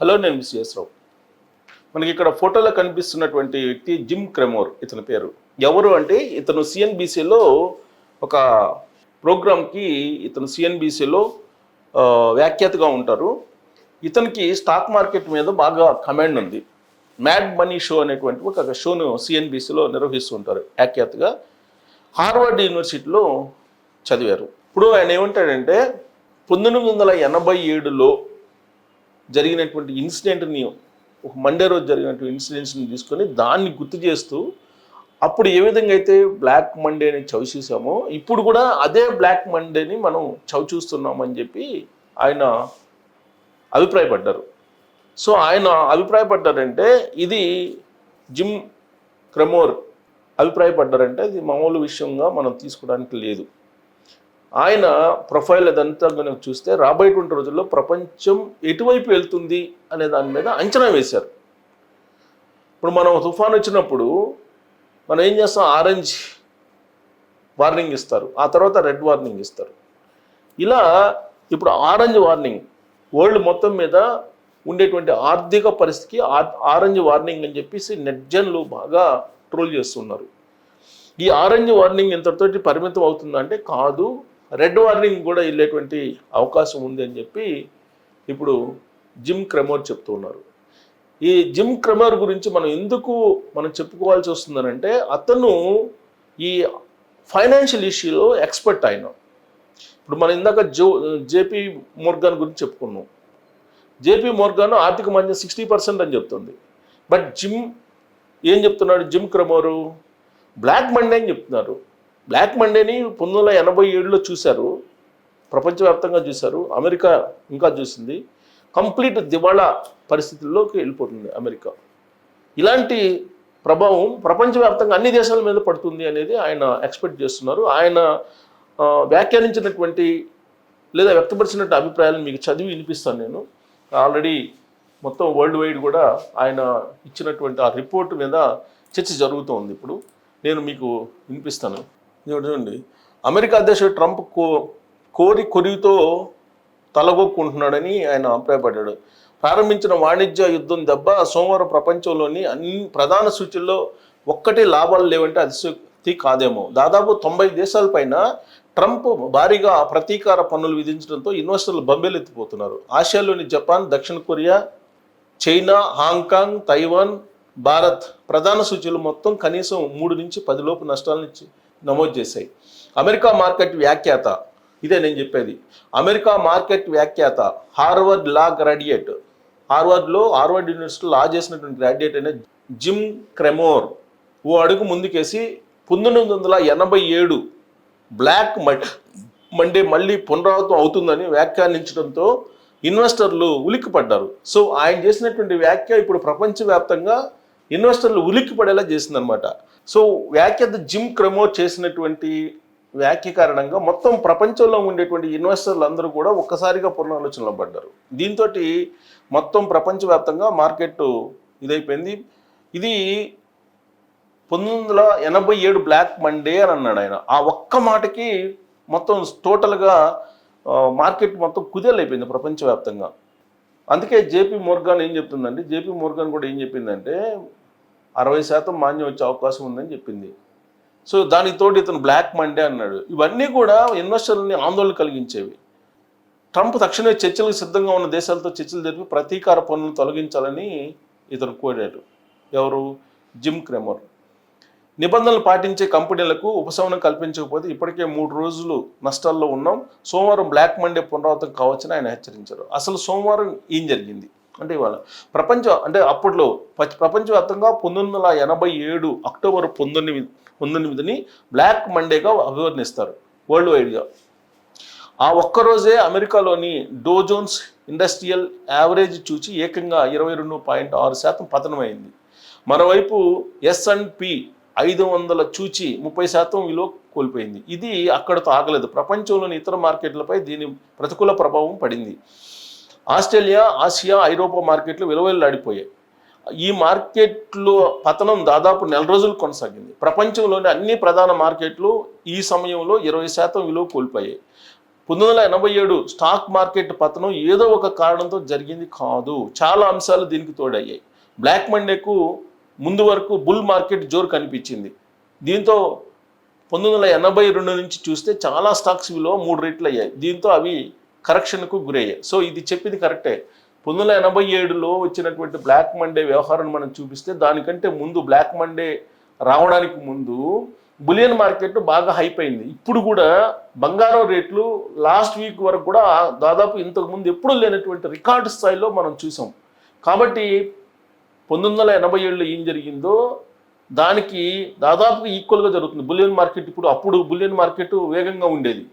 Hello నేను miss రావు మనకి ఇక్కడ ఫోటోలో కనిపిస్తున్నటువంటి వ్యక్తి జిమ్ క్రెమోర్ ఇతని పేరు. ఎవరు అంటే ఇతను సిఎన్బిసిలో ఒక ప్రోగ్రామ్కి ఇతను సిఎన్బిసిలో వ్యాఖ్యాతగా ఉంటారు. ఇతనికి స్టాక్ మార్కెట్ మీద బాగా కమాండ్ ఉంది. మ్యాడ్ మనీ షో అనేటువంటి ఒక షోను సిఎన్బిసిలో నిర్వహిస్తుంటారు వ్యాఖ్యాతగా. హార్వర్డ్ యూనివర్సిటీలో చదివారు. ఇప్పుడు ఆయన ఏమంటాడంటే పంతొమ్మిది వందల ఎనభై ఏడులో జరిగినటువంటి ఇన్సిడెంట్ని ఒక మండే రోజు జరిగినటువంటి ఇన్సిడెంట్స్ని తీసుకొని దాన్ని గుర్తు చేస్తూ అప్పుడు ఏ విధంగా అయితే బ్లాక్ మండేని చవి చూసామో ఇప్పుడు కూడా అదే బ్లాక్ మండేని మనం చవి చూస్తున్నామని చెప్పి ఆయన అభిప్రాయపడ్డారు. సో ఆయన అభిప్రాయపడ్డారంటే ఇది జిమ్ క్రమోర్ అభిప్రాయపడ్డారంటే ఇది మామూలు విషయంగా మనం తీసుకోవడానికి లేదు. ఆయన ప్రొఫైల్ అదంతా మనం చూస్తే రాబోయేటువంటి రోజుల్లో ప్రపంచం ఎటువైపు వెళ్తుంది అనే దాని మీద అంచనా వేశారు. ఇప్పుడు మనం తుఫాన్ వచ్చినప్పుడు మనం ఏం చేస్తాం? ఆరెంజ్ వార్నింగ్ ఇస్తారు. ఆ తర్వాత రెడ్ వార్నింగ్ ఇస్తారు. ఇలా ఇప్పుడు ఆరెంజ్ వార్నింగ్ వరల్డ్ మొత్తం మీద ఉండేటువంటి ఆర్థిక పరిస్థితికి ఆ- ఆరెంజ్ వార్నింగ్ అని చెప్పేసి నెట్జన్లు బాగా ట్రోల్ చేస్తున్నారు. ఈ ఆరెంజ్ వార్నింగ్ ఇంతటితోటి పరిమితం అవుతుందంటే కాదు. రెడ్ వార్నింగ్ కూడా వెళ్ళేటువంటి అవకాశం ఉంది అని చెప్పి ఇప్పుడు జిమ్ క్రెమోర్ చెప్తూ ఉన్నారు. ఈ జిమ్ క్రెమర్ గురించి మనం ఎందుకు మనం చెప్పుకోవాల్సి వస్తుందనంటే అతను ఈ ఫైనాన్షియల్ ఇష్యూలో ఎక్స్పర్ట్ ఆయన. ఇప్పుడు మనం ఇందాక జో జేపీ మోర్గాన్ గురించి చెప్పుకున్నాం. జేపీ మోర్గాన్ ఆర్థిక మంది సిక్స్టీ పర్సెంట్ అని చెప్తుంది. బట్ జిమ్ ఏం చెప్తున్నాడు జిమ్ క్రమోరు? బ్లాక్ మండే అని చెప్తున్నారు. బ్లాక్ మండేని పంతొమ్మిది వందల ఎనభై ఏడులో చూశారు. ప్రపంచవ్యాప్తంగా చూశారు. అమెరికా ఇంకా చూసింది. కంప్లీట్ దివాళా పరిస్థితుల్లోకి వెళ్ళిపోతుంది అమెరికా. ఇలాంటి ప్రభావం ప్రపంచవ్యాప్తంగా అన్ని దేశాల మీద పడుతుంది అనేది ఆయన ఎక్స్పెక్ట్ చేస్తున్నారు. ఆయన వ్యాఖ్యానించినటువంటి లేదా వ్యక్తపరిచినటువంటి అభిప్రాయాలు మీకు చదివి వినిపిస్తాను నేను. ఆల్రెడీ మొత్తం వరల్డ్ వైడ్ కూడా ఆయన ఇచ్చినటువంటి ఆ రిపోర్ట్ మీద చర్చ జరుగుతోంది ఇప్పుడు. నేను మీకు వినిపిస్తాను. చూడండి. అమెరికా అధ్యక్షుడు ట్రంప్ కో కోరి కొరివితో తలగొక్కుంటున్నాడని ఆయన అభిప్రాయపడ్డాడు. ప్రారంభించిన వాణిజ్య యుద్ధం దెబ్బ సోమవారం ప్రపంచంలోని అన్ని ప్రధాన సూచీల్లో ఒక్కటి లాభాలు లేవంటే అతిశక్తి కాదేమో. దాదాపు తొంభై దేశాలపైన ట్రంప్ భారీగా ప్రతీకార పన్నులు విధించడంతో ఇన్వెస్టర్లు బొంబేలెత్తిపోతున్నారు. ఆసియాలోని జపాన్ దక్షిణ Korea China Hong Kong Taiwan Bharat ప్రధాన సూచీలు మొత్తం కనీసం మూడు నుంచి పది లోపు నుంచి నమోదు చేశాయి. అమెరికా మార్కెట్ వ్యాఖ్యాత ఇదే నేను చెప్పేది. అమెరికా మార్కెట్ వ్యాఖ్యాత హార్వర్డ్ లా గ్రాడ్యుయేట్. హార్వర్డ్లో హార్వర్డ్ యూనివర్సిటీలో లా చేసినటువంటి గ్రాడ్యుయేట్ అయిన జిమ్ క్రెమోర్ ఓ అడుగు ముందుకేసి పంతొమ్మిది వందల ఎనభై ఏడు బ్లాక్ మడ్ మండే మళ్ళీ పునరావృతం అవుతుందని వ్యాఖ్యానించడంతో ఇన్వెస్టర్లు ఉలిక్కిపడ్డారు. సో ఆయన చేసినటువంటి వ్యాఖ్య ఇప్పుడు ప్రపంచవ్యాప్తంగా ఇన్వెస్టర్లు ఉలిక్కి పడేలా చేసిందనమాట సో వ్యాఖ్యాత జిమ్ క్రమో చేసినటువంటి వ్యాఖ్య కారణంగా మొత్తం ప్రపంచంలో ఉండేటువంటి ఇన్వెస్టర్లు అందరూ కూడా ఒక్కసారిగా పునరాలోచనలో పడ్డారు. దీంతో మొత్తం ప్రపంచవ్యాప్తంగా మార్కెట్ ఇదైపోయింది. ఇది పంతొమ్మిది వందల ఎనభై ఏడు బ్లాక్ మండే అని అన్నాడు ఆయన. ఆ ఒక్క మాటకి మొత్తం టోటల్గా మార్కెట్ మొత్తం కుదేలైపోయింది ప్రపంచవ్యాప్తంగా. అందుకే జేపీ మోర్గాన్ ఏం చెప్తుందంటే జేపీ మోర్గాన్ కూడా ఏం చెప్పిందంటే అరవై శాతం మాన్యం వచ్చే అవకాశం ఉందని చెప్పింది. సో దానికి ఇతను బ్లాక్ మండే అన్నాడు. ఇవన్నీ కూడా ఇన్వెస్టర్లని ఆందోళన కలిగించేవి. ట్రంప్ తక్షణమే చర్చలకు సిద్ధంగా ఉన్న దేశాలతో చర్చలు జరిపి ప్రతీకార పన్నులు తొలగించాలని ఇతను కోరాడు. ఎవరు? Jim Cramer. నిబంధనలు పాటించే కంపెనీలకు ఉపశమనం కల్పించకపోతే ఇప్పటికే మూడు రోజులు నష్టాల్లో ఉన్నాం. సోమవారం బ్లాక్ మండే పునరావృతం కావచ్చని ఆయన హెచ్చరించారు. అసలు సోమవారం ఏం జరిగింది? అంటే ఇవాళ ప్రపంచ అంటే అప్పట్లో ప- ప్రపంచవ్యాప్తంగా పంతొమ్మిది వందల ఎనభై ఏడు అక్టోబర్ పంతొమ్మిది పంతొమ్మిదిని బ్లాక్ మండేగా అభివర్ణిస్తారు వరల్డ్ వైడ్గా. ఆ ఒక్కరోజే అమెరికాలోని డోజోన్స్ ఇండస్ట్రియల్ యావరేజ్ చూచి ఏకంగా ఇరవై రెండు పాయింట్ ఆరు శాతం పతనమైంది. మరోవైపు ఎస్ అండ్ పి ఐదు వందల చూచి ముప్పై శాతం విలువ కోల్పోయింది. ఇది అక్కడతో ఆగలేదు. ప్రపంచంలోని ఇతర మార్కెట్లపై దీని ప్రతికూల ప్రభావం పడింది. ఆస్ట్రేలియా ఆసియా ఐరోపా మార్కెట్లు విలువెల్లాడిపోయాయి. ఈ మార్కెట్లో పతనం దాదాపు నెల రోజులు కొనసాగింది. ప్రపంచంలోని అన్ని ప్రధాన మార్కెట్లు ఈ సమయంలో ఇరవై శాతం విలువ కోల్పోయాయి. పంతొమ్మిది వందల ఎనభై ఏడు స్టాక్ మార్కెట్ పతనం ఏదో ఒక కారణంతో జరిగింది కాదు. చాలా అంశాలు దీనికి తోడయ్యాయి. బ్లాక్ మండేకు ముందు వరకు బుల్ మార్కెట్ జోరు కనిపించింది. దీంతో పంతొమ్మిది వందల ఎనభై రెండు నుంచి చూస్తే చాలా స్టాక్స్ విలువ మూడు రెట్లు అయ్యాయి. దీంతో అవి కరెక్షన్కు గురయ్యాయి. సో ఇది చెప్పింది కరెక్టే. పంతొమ్మిది వందల ఎనభై ఏడులో వచ్చినటువంటి బ్లాక్ మండే వ్యవహారాన్ని మనం చూపిస్తే దానికంటే ముందు బ్లాక్ మండే రావడానికి ముందు బులియన్ మార్కెట్ బాగా హైప్ అయింది. ఇప్పుడు కూడా బంగారం రేట్లు లాస్ట్ వీక్ వరకు కూడా దాదాపు ఇంతకు ముందు ఎప్పుడూ లేనటువంటి రికార్డు స్థాయిలో మనం చూసాం. కాబట్టి పంతొమ్మిది వందల ఎనభై ఏడులో ఏం జరిగిందో దానికి దాదాపు ఈక్వల్గా జరుగుతుంది. బులియన్ మార్కెట్ ఇప్పుడు అప్పుడు బులియన్ మార్కెట్ వేగంగా ఉండేది.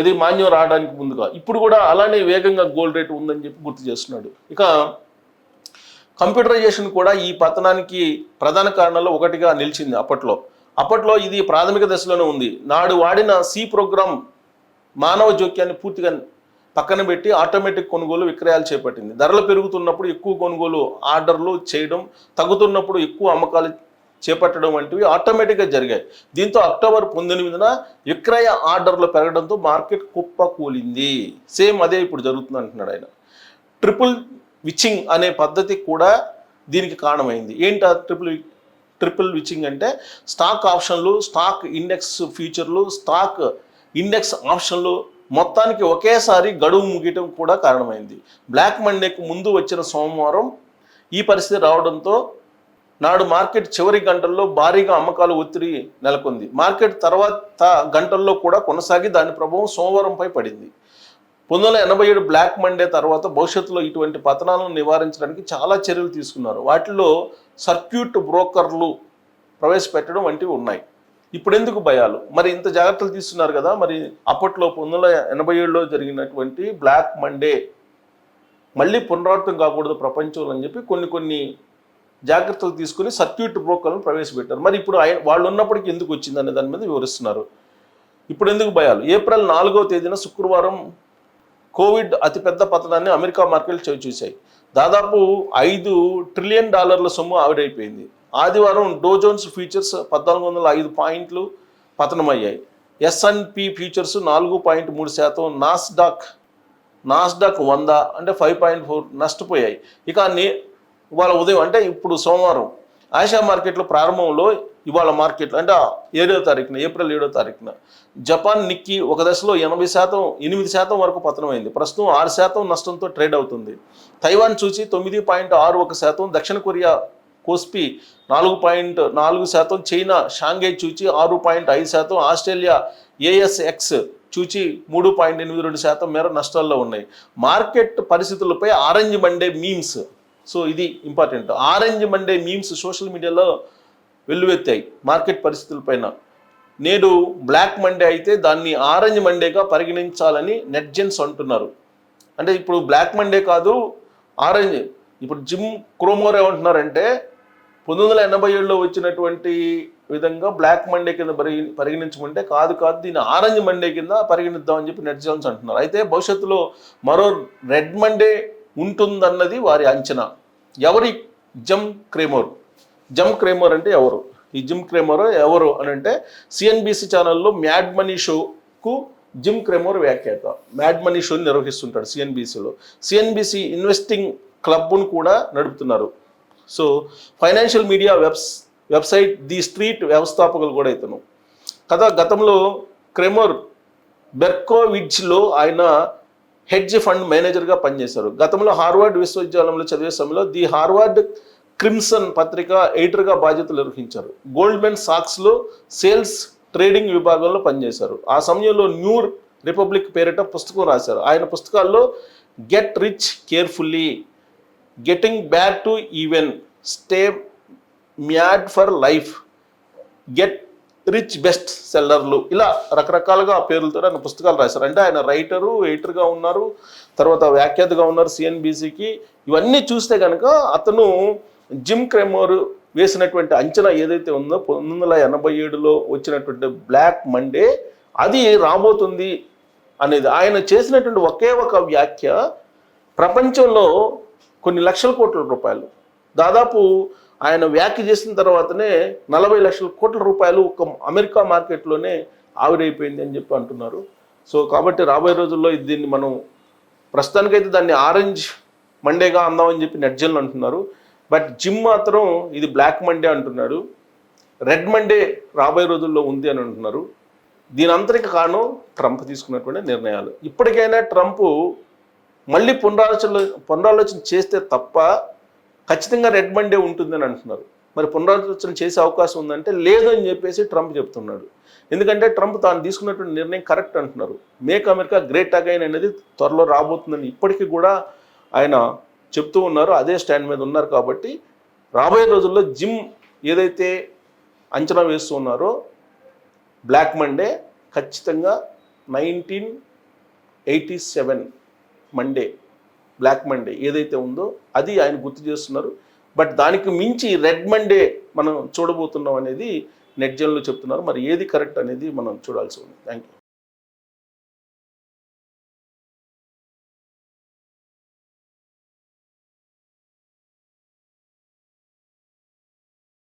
ఇది మాన్యం రావడానికి ముందుగా. ఇప్పుడు కూడా అలానే వేగంగా గోల్డ్ రేట్ ఉందని చెప్పి గుర్తు చేస్తున్నాడు. ఇక కంప్యూటరైజేషన్ కూడా ఈ పతనానికి ప్రధాన కారణాల్లో ఒకటిగా నిలిచింది అప్పట్లో. అప్పట్లో ఇది ప్రాథమిక దశలోనే ఉంది. నాడు వాడిన సి ప్రోగ్రామ్ మానవ జోక్యాన్ని పూర్తిగా పక్కన పెట్టి ఆటోమేటిక్ కొనుగోలు విక్రయాలు చేపట్టింది. ధరలు పెరుగుతున్నప్పుడు ఎక్కువ కొనుగోలు ఆర్డర్లు చేయడం తగ్గుతున్నప్పుడు ఎక్కువ అమ్మకాలు చేపట్టడం వంటివి ఆటోమేటిక్గా జరిగాయి. దీంతో అక్టోబర్ పంతొమ్మిదిన విక్రయ ఆర్డర్లు పెరగడంతో మార్కెట్ కుప్ప కూలింది సేమ్ అదే ఇప్పుడు జరుగుతుంది అంటున్నాడు ఆయన. ట్రిపుల్ విచింగ్ అనే పద్ధతి కూడా దీనికి కారణమైంది. ఏంటి ఆ ట్రిపుల్ ట్రిపుల్ విచింగ్ అంటే స్టాక్ ఆప్షన్లు స్టాక్ ఇండెక్స్ ఫ్యూచర్లు స్టాక్ ఇండెక్స్ ఆప్షన్లు మొత్తానికి ఒకేసారి గడువు ముగియటం కూడా కారణమైంది. బ్లాక్ మండేకు ముందు వచ్చిన సోమవారం ఈ పరిస్థితి రావడంతో నాడు మార్కెట్ చివరి గంటల్లో భారీగా అమ్మకాలు ఒత్తిడి నెలకొంది. మార్కెట్ తర్వాత గంటల్లో కూడా కొనసాగి దాని ప్రభావం సోమవారంపై పడింది. పంతొమ్మిది వందల ఎనభై ఏడు బ్లాక్ మండే తర్వాత భవిష్యత్తులో ఇటువంటి పతనాలను నివారించడానికి చాలా చర్యలు తీసుకున్నారు. వాటిలో సర్క్యూట్ బ్రోకర్లు ప్రవేశపెట్టడం వంటివి ఉన్నాయి. ఇప్పుడు ఎందుకు భయాలు? మరి ఇంత జాగ్రత్తలు తీసుకున్నారు కదా మరి అప్పట్లో పంతొమ్మిది వందల ఎనభై ఏడులో జరిగినటువంటి బ్లాక్ మండే మళ్ళీ పునరావృతం కాకూడదు ప్రపంచంలో అని చెప్పి కొన్ని కొన్ని జాగ్రత్తలు తీసుకుని సర్క్యూట్ బ్రోకర్లను ప్రవేశపెట్టారు. మరి ఇప్పుడు ఆయన వాళ్ళు ఉన్నప్పటికీ ఎందుకు వచ్చింది అనే దాని మీద వివరిస్తున్నారు. ఇప్పుడు ఎందుకు భయాలు? ఏప్రిల్ నాలుగో తేదీన శుక్రవారం కోవిడ్ అతిపెద్ద పతనాన్ని అమెరికా మార్కెట్లు చవి చూశాయి. దాదాపు ఐదు ట్రిలియన్ డాలర్ల సొమ్ము ఆవిరైపోయింది. ఆదివారం డోజోన్స్ ఫ్యూచర్స్ పద్నాలుగు వందల ఐదు పాయింట్లు పతనమయ్యాయి. ఎస్ఎన్పి ఫ్యూచర్స్ నాలుగు పాయింట్ మూడు శాతం నాస్డాక్ నాస్డాక్ వంద అంటే ఫైవ్ పాయింట్ ఫోర్ నష్టపోయాయి. ఇక నే ఇవాళ ఉదయం అంటే ఇప్పుడు సోమవారం ఆసియా మార్కెట్లో ప్రారంభంలో ఇవాళ మార్కెట్లో అంటే ఏడో తారీఖున ఏప్రిల్ ఏడో తారీఖున జపాన్ నిక్కి ఒక దశలో ఎనభై శాతం ఎనిమిది శాతం వరకు పతనమైంది. ప్రస్తుతం ఆరు శాతం నష్టంతో ట్రేడ్ అవుతుంది. తైవాన్ చూసి తొమ్మిది పాయింట్ ఆరు ఒక శాతం దక్షిణ కొరియా కోస్పి నాలుగు పాయింట్ నాలుగు శాతం చైనా షాంఘై చూచి ఆరు పాయింట్ ఐదు శాతం ఆస్ట్రేలియా ఏఎస్ఎక్స్ చూచి మూడు పాయింట్ ఎనిమిది రెండు శాతం మేర నష్టాల్లో ఉన్నాయి. మార్కెట్ పరిస్థితులపై ఆరెంజ్ మండే మీమ్స్. సో ఇది important orange Monday memes social మీడియాలో వెల్లువెత్తాయి మార్కెట్ పరిస్థితులపైన నేడు బ్లాక్ మండే అయితే దాన్ని ఆరెంజ్ మండేగా పరిగణించాలని నెట్జెన్స్ అంటున్నారు. అంటే ఇప్పుడు బ్లాక్ మండే కాదు ఆరెంజ్ ఇప్పుడు జిమ్ క్రోమోర్ ఏమంటున్నారంటే పంతొమ్మిది వందల ఎనభై ఏడులో వచ్చినటువంటి విధంగా బ్లాక్ మండే కింద పరిగ పరిగణించమంటే కాదు కాదు దీన్ని ఆరెంజ్ మండే కింద పరిగణిద్దామని చెప్పి నెట్జన్స్ అంటున్నారు. అయితే భవిష్యత్తులో మరో రెడ్ మండే ఉంటుందన్నది వారి అంచనా. ఎవరి జమ్ క్రేమోర్? జమ్ క్రేమోర్ అంటే ఎవరు? ఈ జిమ్ క్రేమోర్ ఎవరు అని అంటే సిఎన్బిసి ఛానల్లో మ్యాడ్ మనీ షోకు జిమ్ క్రేమోర్ వ్యాఖ్యాత. మ్యాడ్ మనీ షోని నిర్వహిస్తుంటాడు సిఎన్బిసిలో సిఎన్బిసి ఇన్వెస్టింగ్ క్లబ్ను కూడా నడుపుతున్నారు. So financial media webs website the street వ్యవస్థాపకులు కూడా ఇతను. కదా గతంలో క్రెమోర్ బెర్కోవిడ్జ్లో ఆయన హెడ్జ్ ఫండ్ మేనేజర్గా పనిచేశారు. గతంలో హార్వర్డ్ విశ్వవిద్యాలయంలో చదివే సమయంలో ది హార్వర్డ్ క్రిమ్సన్ పత్రిక ఎడిటర్గా బాధ్యతలు నిర్వహించారు. గోల్డ్మెన్ సాక్స్లో సేల్స్ ట్రేడింగ్ విభాగంలో పనిచేశారు. ఆ సమయంలో న్యూ రిపబ్లిక్ పేరిట పుస్తకం రాశారు. ఆయన పుస్తకాల్లో get rich carefully getting back to even stay mad for life get rich best సెల్లర్లు. ఇలా రకరకాలుగా ఆ పేర్లతో ఆయన పుస్తకాలు రాశారు. అంటే ఆయన రైటరు ఎడిటర్గా ఉన్నారు తర్వాత వ్యాఖ్యాతగా ఉన్నారు సిఎన్బిసికి. ఇవన్నీ చూస్తే కనుక అతను జిమ్ క్రెమోర్ వేసినటువంటి అంచనా ఏదైతే ఉందో పంతొమ్మిది వందల ఎనభై ఏడులో వచ్చినటువంటి బ్లాక్ మండే అది రాబోతుంది అనేది. ఆయన చేసినటువంటి ఒకే ఒక వ్యాఖ్య ప్రపంచంలో కొన్ని లక్షల కోట్ల రూపాయలు. దాదాపు ఆయన వ్యాఖ్య చేసిన తర్వాతనే నలభై లక్షల కోట్ల రూపాయలు ఒక అమెరికా మార్కెట్లోనే ఆవిరైపోయింది అని చెప్పి అంటున్నారు. సో కాబట్టి రాబోయే రోజుల్లో ఇది దీన్ని మనం ప్రస్తుతానికైతే దాన్ని ఆరెంజ్ మండేగా అందామని చెప్పి నెట్జన్లు అంటున్నారు. బట్ జిమ్ మాత్రం ఇది బ్లాక్ మండే అంటున్నాడు. రెడ్ మండే రాబోయే రోజుల్లో ఉంది అని అంటున్నారు. దీని అంతరికి కారణం ట్రంప్ తీసుకున్నటువంటి నిర్ణయాలు. ఇప్పటికైనా ట్రంప్ మళ్ళీ పునరాలోచన పునరాలోచన చేస్తే తప్ప ఖచ్చితంగా రెడ్ మండే ఉంటుందని అంటున్నారు. మరి పునరాలోచన చేసే అవకాశం ఉందంటే లేదని చెప్పేసి ట్రంప్ చెప్తున్నాడు. ఎందుకంటే ట్రంప్ తాను తీసుకున్నటువంటి నిర్ణయం కరెక్ట్ అంటున్నారు. మేక్ అమెరికా గ్రేట్ అగైన్ అనేది త్వరలో రాబోతుందని ఇప్పటికీ కూడా ఆయన చెప్తూ ఉన్నారు. అదే స్టాండ్ మీద ఉన్నారు కాబట్టి రాబోయే రోజుల్లో జిమ్ ఏదైతే అంచనా వేస్తూ ఉన్నారో బ్లాక్ మండే ఖచ్చితంగా nineteen eighty seven Monday black Monday ఏదైతే ఉందో అది ఆయన గుర్తు చేస్తున్నారు. బట్ దానికి మించి రెడ్ మండే మనం చూడబోతున్నాం అనేది నెట్జన్లు చెప్తున్నారు. మరి ఏది కరెక్ట్ అనేది మనం చూడాల్సి ఉంది. Thank you